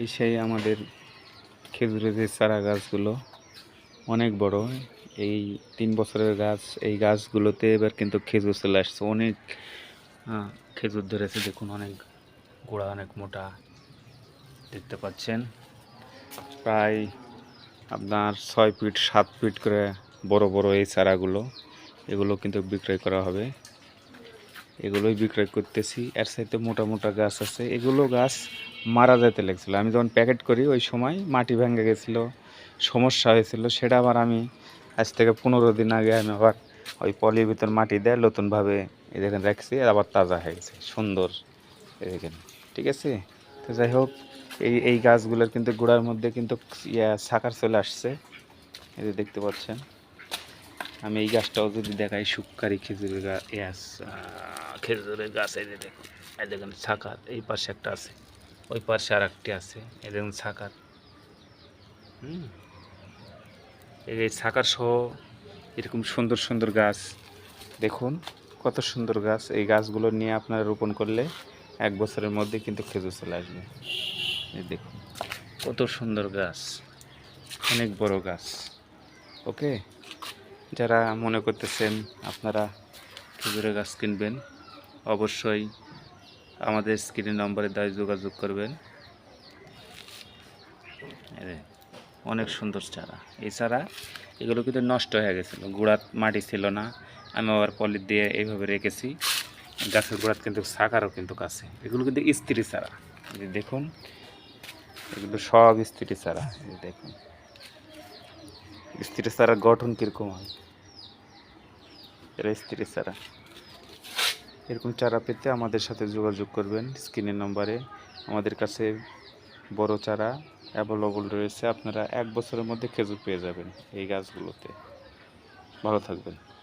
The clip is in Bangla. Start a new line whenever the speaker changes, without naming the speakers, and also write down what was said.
এই সেই আমাদের খেজুরের যে চারা গাছগুলো অনেক বড়। এই তিন বছরের গাছ, এই গাছগুলোতে এবার কিন্তু খেজুর চলে আসছে। অনেক খেজুর ধরেছে। দেখুন, অনেক গোড়া, অনেক মোটা। দেখতে পাচ্ছেন? প্রায় আপনার ছয় ফিট, সাত ফিট করে বড় বড় এই চারাগুলো, এগুলো কিন্তু বিক্রয় করা হবে। এগুলোই বিক্রয় করতেছি। এর সাথে মোটা মোটা গাছ আছে। এগুলো গাছ মারা যেতে লেগেছিল। আমি যখন প্যাকেট করি, ওই সময় মাটি ভেঙে গেছিল, সমস্যা হয়েছিল। সেটা আবার আমি আজ থেকে পনেরো দিন আগে আমি আবার ওই পলির ভিতর মাটি দেয় নতুনভাবে এই দেখেন রাখছি আবার তাজা হয়ে গেছে। সুন্দর। এই দেখেন, ঠিক আছে? তো যাই হোক, এই এই গাছগুলোর কিন্তু গোড়ার মধ্যে কিন্তু ইয়া, সাকার চলে আসছে। যে দেখতে পাচ্ছেন। আমি এই গাছটাও যদি দেখাই, শুক্কারি, খেজুরের গাছ খেজুরের গাছ, এই দেখুন এই দেখুন সাকার এই পাশে একটা আছে, ওই পাশে আর একটি আছে, এই দেখুন সাকার হুম। এই যে সাকার সহ এরকম সুন্দর সুন্দর গাছ, দেখুন, কত সুন্দর গাছ। এই গাছগুলো নিয়ে আপনারা রোপণ করলে এক বছরের মধ্যে কিন্তু খেজুর চলে আসবে। এই দেখুন, কত সুন্দর গাছ, অনেক বড় গাছ, ওকে? যারা মনে করতেছেন আপনারা খেজুরের গাছ কিনবেন, অবশ্যই আমাদের স্ক্রিনের নম্বরে দ্বারা যোগাযোগ করবেন। অনেক সুন্দর চারা। চারা, এগুলো কিন্তু নষ্ট হয়ে গেছিল গোড়াত মাটি ছিল না। আমি আবার পলি দিয়ে এইভাবে রেখেছি। গাছের গোড়াত কিন্তু সাকারও কিন্তু কাছে। এগুলো কিন্তু স্ত্রী চারা। দেখুন, এগুলো সব স্ত্রী চারা। দেখুন, স্ত্রী চারার গঠন কীরকম হয়। এরা স্ত্রী চারা এরকম চারা পেতে আমাদের সাথে যোগাযোগ করবেন স্ক্রিনের নম্বরে। আমাদের কাছে বড় চারা অ্যাভেলেবল রয়েছে। আপনারা এক বছরের মধ্যে খেজুর পেয়ে যাবেন এই গাছগুলোতে। ভালো থাকবেন।